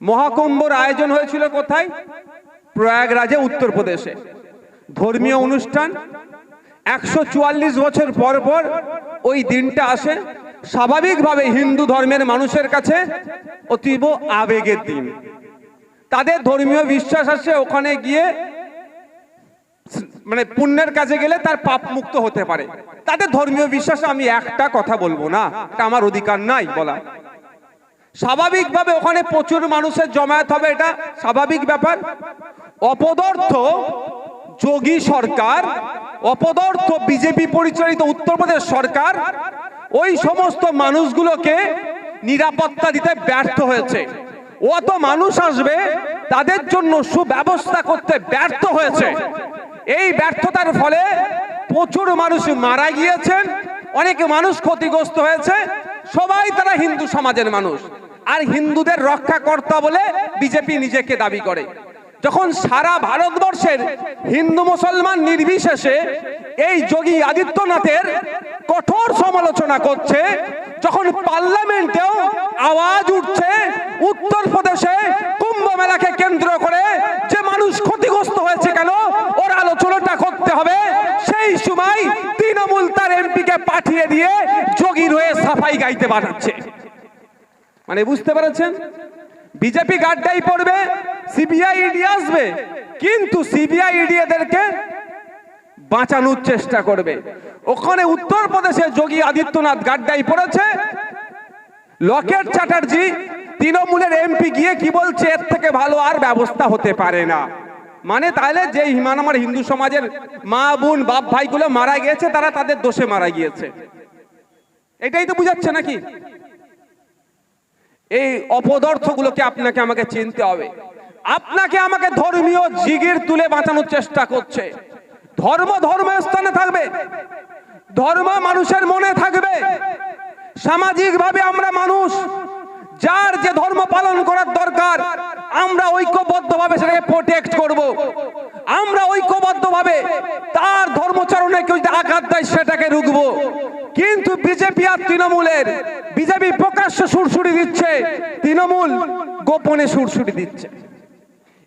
মহাকুম্ভর আয়োজন হয়েছিল কোথায়? প্রয়াগরাজে, উত্তরপ্রদেশে। ধর্মীয় অনুষ্ঠান, একশো চুয়াল্লিশ বছর পর পর ওই দিনটা আসে। স্বাভাবিকভাবে হিন্দু ধর্মের মানুষের কাছে অতীব আবেগের দিন। তাদের ধর্মীয় বিশ্বাস আছে ওখানে গিয়ে মানে পুণ্যের কাছে গেলে তার পাপ মুক্ত হতে পারে। তাদের ধর্মীয় বিশ্বাসে আমি একটা কথা বলব না, এটা আমার অধিকার নাই বলা। স্বাভাবিকভাবে ওখানে প্রচুর মানুষের জমায়েত হবে, এটা স্বাভাবিক ব্যাপার। অপদর্থ যোগী সরকার, অপদর্থ বিজেপি পরিচালিত উত্তরপ্রদেশ সরকার, ওই সমস্ত মানুষগুলোকে নিরাপত্তা দিতে ব্যর্থ হয়েছে। অত মানুষ আসবে, তাদের জন্য সুব্যবস্থা করতে ব্যর্থ হয়েছে। এই ব্যর্থতার ফলে প্রচুর মানুষ মারা গিয়েছেন, অনেক মানুষ ক্ষতিগ্রস্ত হয়েছে। সবাই তারা হিন্দু সমাজের মানুষ। আর হিন্দুদের রক্ষাকর্তা বলে বিজেপি নিজেকে দাবি করে। যখন সারা ভারতবর্ষের হিন্দু মুসলমান নির্বিশেষে এই যোগী আদিত্যনাথের কঠোর সমালোচনা করছে, যখন পার্লামেন্টেও আওয়াজ উঠছে উত্তরপ্রদেশে কুম্ভ মেলাকে কেন্দ্র করে যে মানুষ ক্ষতিগ্রস্ত হয়েছে কেন, ওর আলোচনাটা করতে হবে। সেই সময় তৃণমূল তার এমপিকে পাঠিয়ে দিয়ে যোগীর হয়ে সাফাই গাইতে বানাচ্ছে। মানে বুঝতে পেরেছেন? বিজেপি গাড্ডাই পড়বে, সিবিআই ইডি আসবে, কিন্তু সিবিআই ইডি এদেরকে বাঁচানোর চেষ্টা করবে। ওখানে উত্তরপ্রদেশে যোগী আদিত্যনাথ গাড্ডাই পড়েছে। লকেট চ্যাটার্জি তৃণমূলের এমপি গিয়ে কি বলছে, এর থেকে ভালো আর ব্যবস্থা হতে পারে না। মানে তাহলে যে হিমান আমার হিন্দু সমাজের মা, বোন, বাপ, ভাইগুলো মারা গিয়েছে, তারা তাদের দোষে মারা গিয়েছে। এটাই তো বুঝাচ্ছে নাকি? এই অপদার্থগুলোকে আপনাকে আমাকে চিনতে হবে। আপনাকে আমাকে ধর্মীয় জিগির তুলে বাঁচানোর চেষ্টা করছে। ধর্ম ধর্মের স্থানে থাকবে। ধর্ম মানুষের মনে থাকবে। সামাজিকভাবে আমরা মানুষ। যার যে ধর্ম পালন করার দরকার, আমরা ঐক্যবদ্ধভাবে সেটাকে প্রোটেক্ট করব। আমরা ঐক্যবদ্ধভাবে তার ধর্মচরণে কেউ যদি আঘাত দেয়, সেটাকে রুখবো। কিন্তু বিজেপি আর তৃণমূলের বিজেপি প্রকাশ্য সুরসুরি দিচ্ছে, তৃণমূল গোপনে সুরসুরি দিচ্ছে।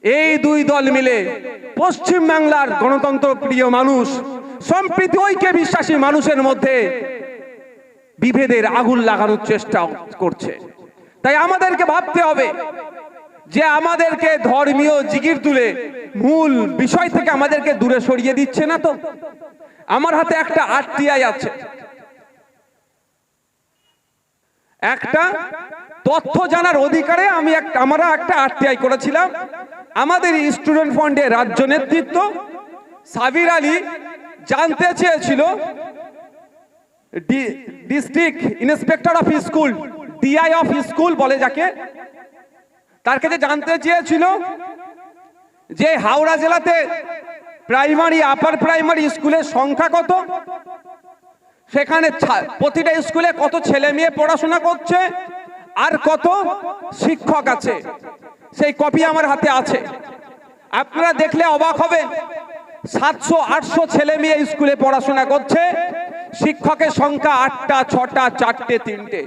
এই দুই দল মিলে পশ্চিম বাংলার গণতন্ত্র প্রিয় মানুষ, সম্প্রীতি, ঐক্যে বিশ্বাসী মানুষের মধ্যে বিভেদের আগুন লাগানোর চেষ্টা করছে। তাই আমাদেরকে ভাবতে হবে যে আমাদেরকে ধর্মীয় জিগির তুলে মূল বিষয় থেকে আমাদেরকে দূরে সরিয়ে দিচ্ছে না তো? আমার হাতে একটা আরটিআই আছে। একটা তথ্য জানার অধিকারে আমি আমরা একটা আরটিআই করেছিলাম। আমাদের স্টুডেন্ট ফান্ডের রাজ্য নেতৃত্ব সাবির আলী জানতে চেয়েছিল district inspector of school. DI of school বলে যাকে, তার কাছে জানতে চেয়েছিল যে হাওড়া জেলাতে প্রাইমারি আপার প্রাইমারি স্কুলের সংখ্যা কত? সেখানে প্রতিটা স্কুলে কত ছেলে মেয়ে পড়াশোনা করছে আর কত শিক্ষক আছে? সেই কপি আমার হাতে আছে। আপনারা দেখলে অবাক হবেন, সাতশো, আটশো ছেলে মেয়ে স্কুলে পড়াশোনা করছে, শিক্ষকের সংখ্যা আটটা, ছটা, চারটে, তিনটে।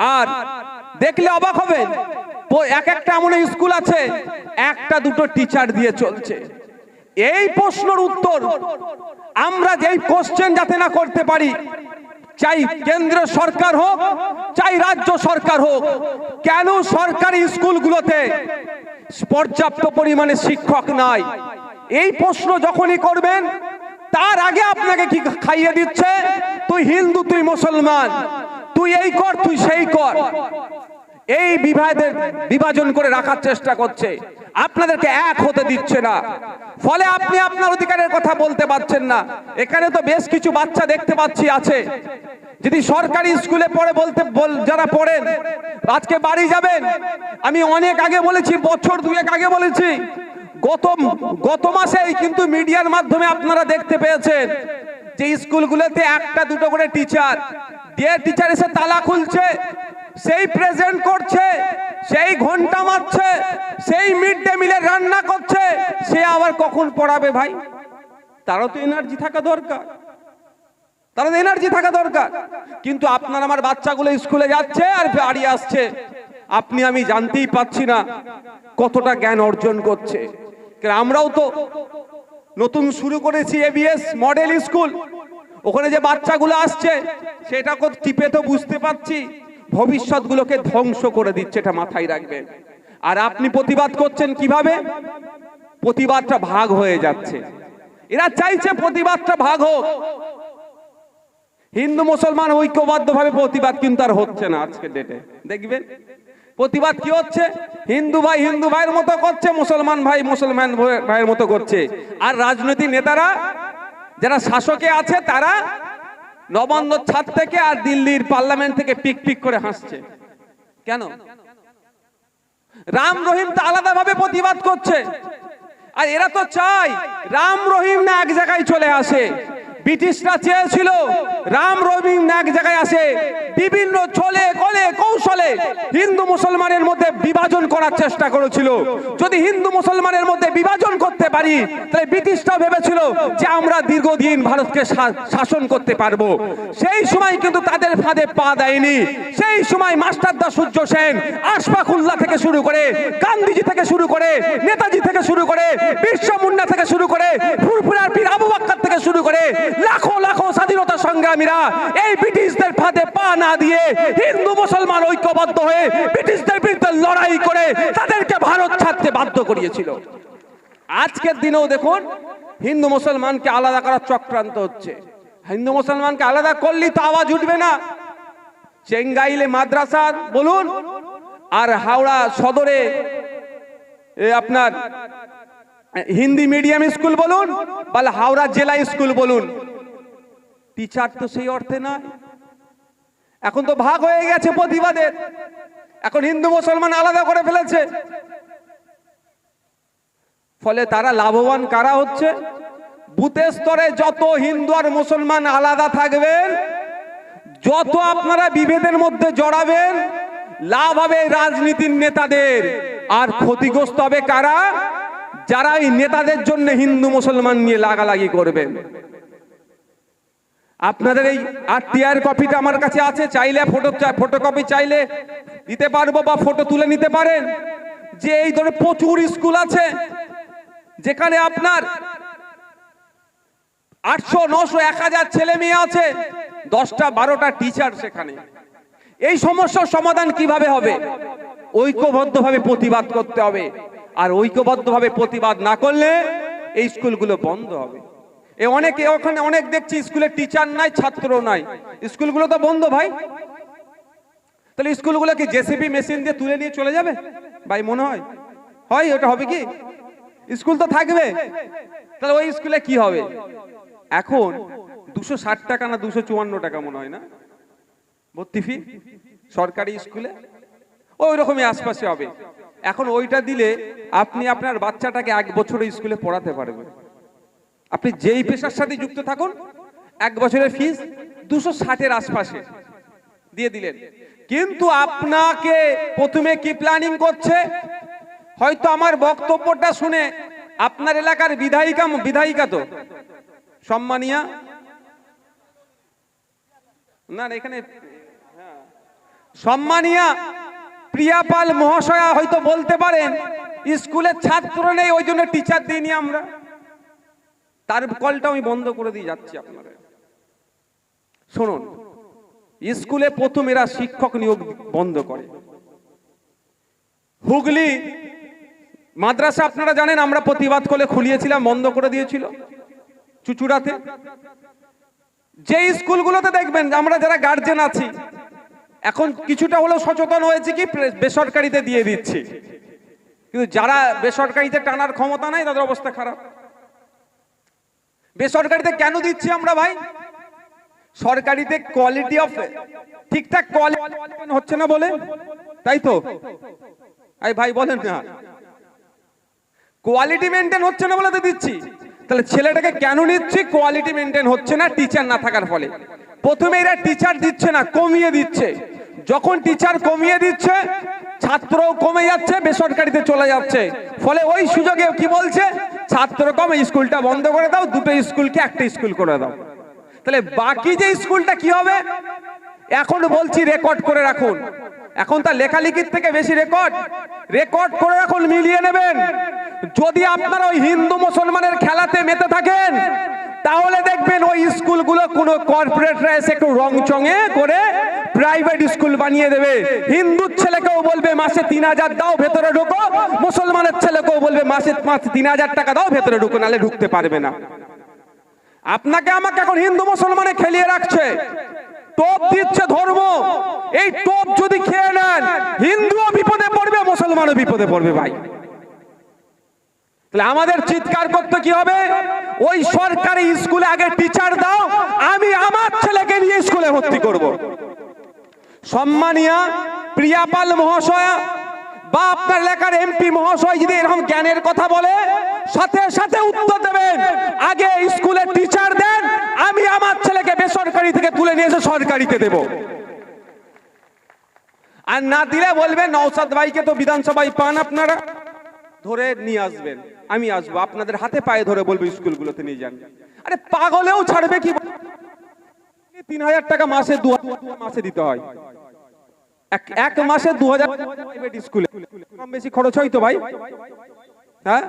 আর দেখলে অবাক হবেন এক একটা এমন স্কুল আছে, একটা দুটো টিচার দিয়ে চলছে। এই প্রশ্নের উত্তর আমরা যেই কোশ্চেন যাতে না করতে পারি, চাই কেন্দ্র সরকার হোক, চাই রাজ্য সরকার হোক, কেন সরকারি স্কুলগুলোতে পর্যাপ্ত পরিমাণে শিক্ষক নাই? এই প্রশ্ন যখনই করবেন, তার আগে আপনাকে কি খাইয়ে দিচ্ছে? তুই হিন্দু, তুই মুসলমান। তুই এই কর, তুই সেই কর। এই বিভাদের বিভাজন করে রাখার চেষ্টা করছে। আপনাদেরকে এক হতে দিচ্ছে না। ফলে আপনি আপনার অধিকারের কথা বলতে পারছেন না। এখানে তো বেশ কিছু বাচ্চা দেখতে পাচ্ছি আছে। যদি সরকারি স্কুলে পড়ে বলতে, বল- যারা পড়েন, আজকে বাড়ি যাবেন। আমি অনেক আগে বলেছি, বছর দুয়েক আগে বলেছি। গত গত মাসেই কিন্তু মিডিয়ার মাধ্যমে আপনারা দেখতে পেয়েছেন যে স্কুলগুলোতে একটা দুটো করে টিচার। দিয়ে টিচার এসে তালা খুলছে, সেই প্রেজেন্ট করছে, সেই ঘণ্টা মারছে, সেই মিড ডে মিলে রান্না করছে, সে আবার কখন পড়াবে ভাই? তারও তো এনার্জি থাকা দরকার। তার এনার্জি থাকা দরকার। কিন্তু আপনার আমার বাচ্চাগুলো স্কুলে যাচ্ছে আর বাড়ি আসছে। আপনি আমি জানতেই পাচ্ছি না কতটা জ্ঞান অর্জন করছে। আমরাও তো নতুন শুরু করেছি এবিএস মডেল স্কুল ওখানে যে বাচ্চাগুলো আসছে, সেটা টিপে তো বুঝতে পারছি, ভবিষ্যৎগুলোকে ধ্বংস করে দিচ্ছে, এটা মাথায় রাখবেন। আর আপনি প্রতিবাদ করছেন কীভাবে? প্রতিবাদটা ভাগ হয়ে যাচ্ছে। এরা চাইছে প্রতিবাদটা ভাগ হোক। হিন্দু মুসলমান ঐক্যবদ্ধভাবে প্রতিবাদ কিন্তু আর হচ্ছে না আজকের ডেটে দেখবেন? প্রতিবাদ কি হচ্ছে? হিন্দু ভাই, হিন্দু ভাইয়ের মতো করছে, মুসলমান ভাই, মুসলমান ভাই- ভাইয়ের মতো করছে। আর রাজনৈতিক নেতারা যারা শাসকে আছে, তারা নবান্ন ছাদ থেকে আর দিল্লির পার্লামেন্ট থেকে পিক পিক করে হাসছে। কেন? রাম রহিম তো আলাদাভাবে প্রতিবাদ করছে। আর এরা তো চায় রাম রহিম না এক জায়গায় চলে আসে। ব্রিটিশরা চেয়েছিল রাম রহিম না এক জায়গায় আসে। বিভিন্ন চলে কলে কৌশলে হিন্দু মুসলমানের মধ্যে বিভাজন করার চেষ্টা করেছিল। যদি হিন্দু মুসলমানের মধ্যে বিভাজন করতে পারি, তাহলে ব্রিটিশরা ভেবেছিল যে আমরা দীর্ঘদিন ভারতকে শাসন করতে পারব। সেই সময় কিন্তু তাদের ফাঁদে পা দেয়নি। সেই সময় মাস্টারদা সূর্য সেন আশফাকুল্লাহ থেকে শুরু করে, গান্ধীজি থেকে শুরু করে, নেতাজি থেকে শুরু করে বিশ্ব মুন্না থেকে শুরু করে, ফুরফুরার পীর আবু বাক্কার থেকে শুরু করে, লাখো লাখো স্বাধীনতা সংগ্রামীরা এই ব্রিটিশদের ফাঁদে পা না দিয়ে হিন্দু মুসলমান ঐক্যবদ্ধ হয়ে ব্রিটিশদের বিরুদ্ধে লড়াই করে তাদেরকে ভারত ছাড়তে বাধ্য করিয়েছিল। আজকের দিনেও দেখুন, হিন্দু মুসলমানকে আলাদা করার চক্রান্ত হচ্ছে। হিন্দু মুসলমানকে আলাদা করলেই তো আওয়াজ উঠবে না। চেঙ্গাইলে মাদ্রাসা বলুন, আর হাওড়া সদরে আপনার হিন্দি মিডিয়াম স্কুল বলুন, বা হাওড়া জেলা স্কুল বলুন টিচার তো সেই অর্থে নয়। এখন তো ভাগ হয়ে গেছে প্রতিবাদের। এখন হিন্দু, মুসলমান আলাদা করে ফেলেছে। ফলে তারা লাভবান কারা হচ্ছে? বুথের স্তরে যত হিন্দু আর মুসলমান আলাদা থাকবেন, যত আপনারা বিভেদের মধ্যে জড়াবেন, লাভ হবে রাজনীতির নেতাদের। আর ক্ষতিগ্রস্ত হবে কারা? যারা এই নেতাদের জন্য হিন্দু, মুসলমান নিয়ে লাগালাগি করবেন। আপনাদের এই আরটিআর কপিটা আমার কাছে আছে, চাইলে ফটো ফটোকপি চাইলে দিতে পারব বা ফটো তুলে নিতে পারেন। যে এই ধরে প্রচুর স্কুল আছে, যেখানে আপনার আটশো, নশো, এক হাজার ছেলে মেয়ে আছে, দশটা, বারোটা টিচার সেখানে। এই সমস্যার সমাধান কীভাবে হবে? ঐক্যবদ্ধভাবে প্রতিবাদ করতে হবে। আর ঐক্যবদ্ধভাবে প্রতিবাদ না করলে এই স্কুলগুলো বন্ধ হবে। এ অনেকে ওখানে অনেক দেখছি স্কুলে টিচার নাই ছাত্র নাই। স্কুলগুলো তো বন্ধ ভাই। তাহলে স্কুলগুলো কি জেসিবি মেশিন দিয়ে তুলে নিয়ে চলে যাবে? ভাই, মনে হয়। হয়, ওটা হবে কি? স্কুল তো থাকবে। তাহলে ওই স্কুলে কি হবে? এখন দুশো ষাট টাকা না দুশো চুয়ান্ন টাকা মনে হয় না? ভর্তি ফি সরকারি স্কুলে? ওই রকমই আশপাশে হবে। এখন ওইটা দিলে আপনি আপনার বাচ্চাটাকে এক বছরে স্কুলে পড়াতে পারবেন। আপনি যেই পেশার সাথে যুক্ত থাকুন, এক বছরের ফিস দুশো ষাটের আশপাশে দিয়ে দিলেন। কিন্তু আপনাকে প্রথমে কি প্ল্যানিং করছে? হয়তো আমার বক্তব্যটা শুনে আপনার এলাকার বিধায়িকা বিধায়িকা তো। সম্মানিয়া। না এখানে। সম্মানিয়া, প্রিয়াপাল মহাশয়া হয়তো বলতে পারেন, স্কুলের ছাত্র নেই, ওই জন্য টিচার দিইনি আমরা। তার কলটা আমি বন্ধ করে দিয়ে যাচ্ছি আপনারা শুনুন, স্কুলে প্রথম এরা শিক্ষক নিয়োগ বন্ধ করে। হুগলি মাদ্রাসা, আপনারা জানেন আমরা প্রতিবাদ করে খুলিয়েছিলাম, বন্ধ করে দিয়েছিল চুচুড়াতে। যে স্কুলগুলোতে দেখবেন, আমরা যারা গার্জেন আছি, এখন কিছুটা হলেও সচেতন হয়েছে কি বেসরকারিতে দিয়ে দিচ্ছি। কিন্তু যারা বেসরকারিতে টানার ক্ষমতা নাই, তাদের অবস্থা খারাপ। বেসরকারিতে কেন দিচ্ছি আমরা ভাই? সরকারিতে কোয়ালিটি অফ ঠিকঠাক কোয়ালিটি হচ্ছে না বলে? তাই তো? এই ভাই, বলেন না। কোয়ালিটি মেনটেন হচ্ছে না বলে তো দিচ্ছি। তাহলে ছেলেটাকে কেন নিচ্ছি? কোয়ালিটি মেনটেন হচ্ছে না টিচার না থাকার ফলে। প্রথমে এরা টিচার দিচ্ছে না, কমিয়ে দিচ্ছে। যখন টিচার কমিয়ে দিচ্ছে, ছাত্রও কমে যাচ্ছে, বেসরকারিতে চলে যাচ্ছে। ফলে ওই সুযোগে কি বলছে? ছাত্র কমে স্কুলটা বন্ধ করে দাও, দুটো স্কুলকে একটা স্কুল করে দাও। তাহলে বাকি যে স্কুলটা কি হবে? এখন বলছি রেকর্ড করে রাখুন। এখন তার লেখালেখির থেকে বেশি রেকর্ড রেকর্ড করে এখন মিলিয়ে নেবেন। যদি আপনারা ওই হিন্দু মুসলমানের খেলাতে মেতে থাকেন, তাহলে দেখবেন ওই স্কুলগুলো কোনো কর্পোরেটরা এসে একটু রং চঙে করে প্রাইভেট স্কুল বানিয়ে দেবে। হিন্দুর ছেলেকেও বলবে, মাসে তিন হাজার দাও, ভেতরে ঢুকো। মুসলমানের ছেলেকেও বলবে, মাসে পাঁচ, তিন হাজার টাকা দাও, ভেতরে ঢুকো নাহলে ঢুকতে পারবে না। আপনাকে আমাকে এখন হিন্দু মুসলমানে খেলিয়ে রাখছে। টোপ দিচ্ছে ধর্ম। এই টোপ যদি খেয়ে নেন, হিন্দুও বিপদে পড়বে, মুসলমানও বিপদে পড়বে ভাই। তাহলে আমাদের চিৎকার করতে কি হবে? ওই সরকারি স্কুলে আগে টিচার দাও, আমি আমার ছেলেকে নিয়ে স্কুলে ভর্তি করব। সম্মানিয়া প্রিয়াপাল মহাশয়া বা আপনার এলাকার এমপি মহাশয় যদি এরকম জ্ঞানের কথা বলে, সাথে সাথে উত্তর দেবেন। আগে স্কুলে টিচার দেন, আমি আমার ছেলেকে বেসরকারি থেকে তুলে নিয়ে এসে সরকারিতে দেব। আর না দিলে বলবেন নৌসাদ ভাইকে তো বিধানসভায় পান আপনারা। ধরে নিয়ে আসবেন, আমি আসব। আপনাদের হাতে পায়ে ধরে বলব, স্কুলগুলোতে নিয়ে যান। আরে পাগলেও ছাড়বে কি? তিন হাজার টাকা মাসে দু হাজার মাসে দিতে হয়। এক মাসে দু হাজার বেশি খরচ হয় তো ভাই। হ্যাঁ?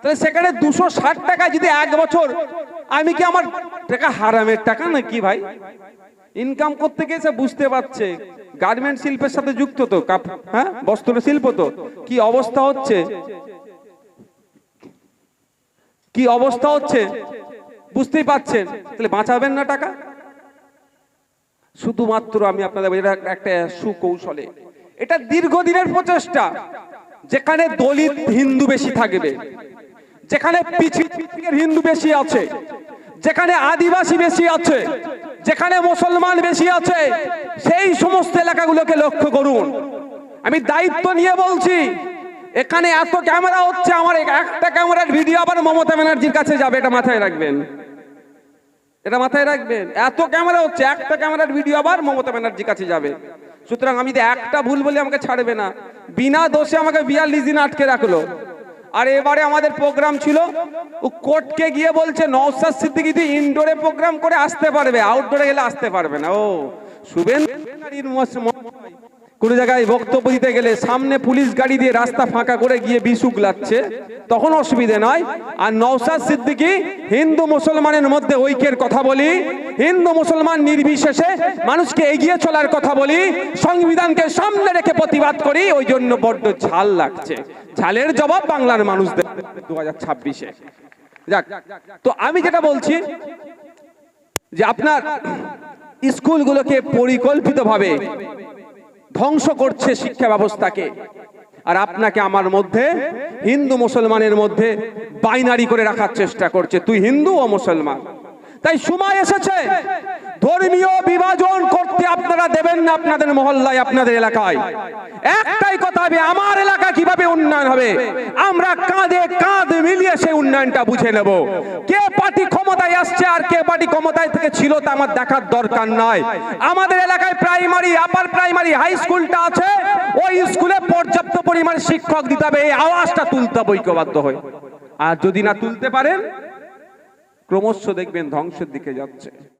তাহলে সেখানে দুশো ষাট টাকা যদি এক বছর, আমি কি আমার টাকা হারামের টাকা না কি ভাই? ইনকাম করতে গিয়ে সে বুঝতে পারছে। গার্মেন্ট শিল্পের সাথে যুক্ত তো হ্যাঁ? বস্ত্র শিল্প তো। কি অবস্থা হচ্ছে? কি অবস্থা হচ্ছে? বুঝতেই পাচ্ছেন তাহলে বাঁচাবেন না টাকা? শুধুমাত্র আমি আপনাদের একটা সুকৌশলে। এটা দীর্ঘদিনের প্রচেষ্টা, যেখানে দলিত হিন্দু বেশি থাকবে, যেখানে পিছিয়ে হিন্দু বেশি আছে, যেখানে আদিবাসী বেশি আছে, যেখানে মুসলমান বেশি আছে, সেই সমস্ত এলাকাগুলোকে লক্ষ্য করুন। আমি দায়িত্ব নিয়ে বলছি, এখানে এত ক্যামেরা হচ্ছে, আমার একটা ক্যামেরার ভিডিও আবার মমতা ব্যানার্জির কাছে যাবে, এটা মাথায় রাখবেন। এটা মাথায় রাখবেন। এত ক্যামেরা হচ্ছে, একটা ক্যামেরার ভিডিও আবার মমতা ব্যানার্জির কাছে যাবে। সুতরাং আমি যদি একটা ভুল বলে আমাকে ছাড়বে না। বিনা দোষে আমাকে বিয়াল্লিশ দিন আটকে রাখল। আর এবারে আমাদের প্রোগ্রাম ছিল কোর্টকে গিয়ে বলছে নওসাদ সিদ্দিকি তুই ইনডোরে প্রোগ্রাম করে আসতে পারবে আউটডোরে গেলে আসতে পারবে না। ও শুভেন কোন জায়গায় বক্তব্য দিতে গেলে সামনে পুলিশ গাড়ি দিয়ে রাস্তা ফাঁকা করে গিয়ে বিষ উগলাচ্ছে তখন অসুবিধে নয়। আর নওসাদ সিদ্দিকি হিন্দু মুসলমানের মধ্যে ঐক্যের কথা বলি। হিন্দু মুসলমান নির্বিশেষে মানুষকে এগিয়ে চলার কথা বলি। সংবিধানকে সামনে রেখে প্রতিবাদ করি। ওই জন্য বড্ড ঝাল লাগছে। ঝালের জবাব বাংলার মানুষ দেবে দু হাজার ছাব্বিশে। যাক, তো আমি যেটা বলছি যে আপনার স্কুলগুলোকে পরিকল্পিতভাবে ধ্বংস করছে শিক্ষা ব্যবস্থাকে। আর আপনাকে আমার মধ্যে, হিন্দু মুসলমানের মধ্যে বাইনারি করে রাখার চেষ্টা করছে। তুই হিন্দু ও মুসলমান। তাই সময় এসেছে। ধর্মীয় বিভাজন করতে আপনারা দেবেন না আপনাদের মহল্লায়, আপনাদের এলাকায়। একটাই কথা হবে, আমার এলাকা কীভাবে উন্নয়ন হবে? আমরা কাঁধে কাঁধ মিলিয়ে সেই উন্নয়নটা বুঝে নেব। কে পার্টি ক্ষমতায় আসছে আর কে পার্টি ক্ষমতায় থেকে ছিল তা আমার দেখার দরকার নয়। আমাদের এলাকায় প্রাইমারি, আপার প্রাইমারি, হাই স্কুলটা আছে, ওই স্কুলে পর্যাপ্ত পরিমাণ শিক্ষক দিতে হবে, এই আওয়াজটা তুলতে হবে ঐক্যবদ্ধ হয়ে। আর যদি না তুলতে পারেন, ক্রমশ দেখবেন ধ্বংসের দিকে যাচ্ছে।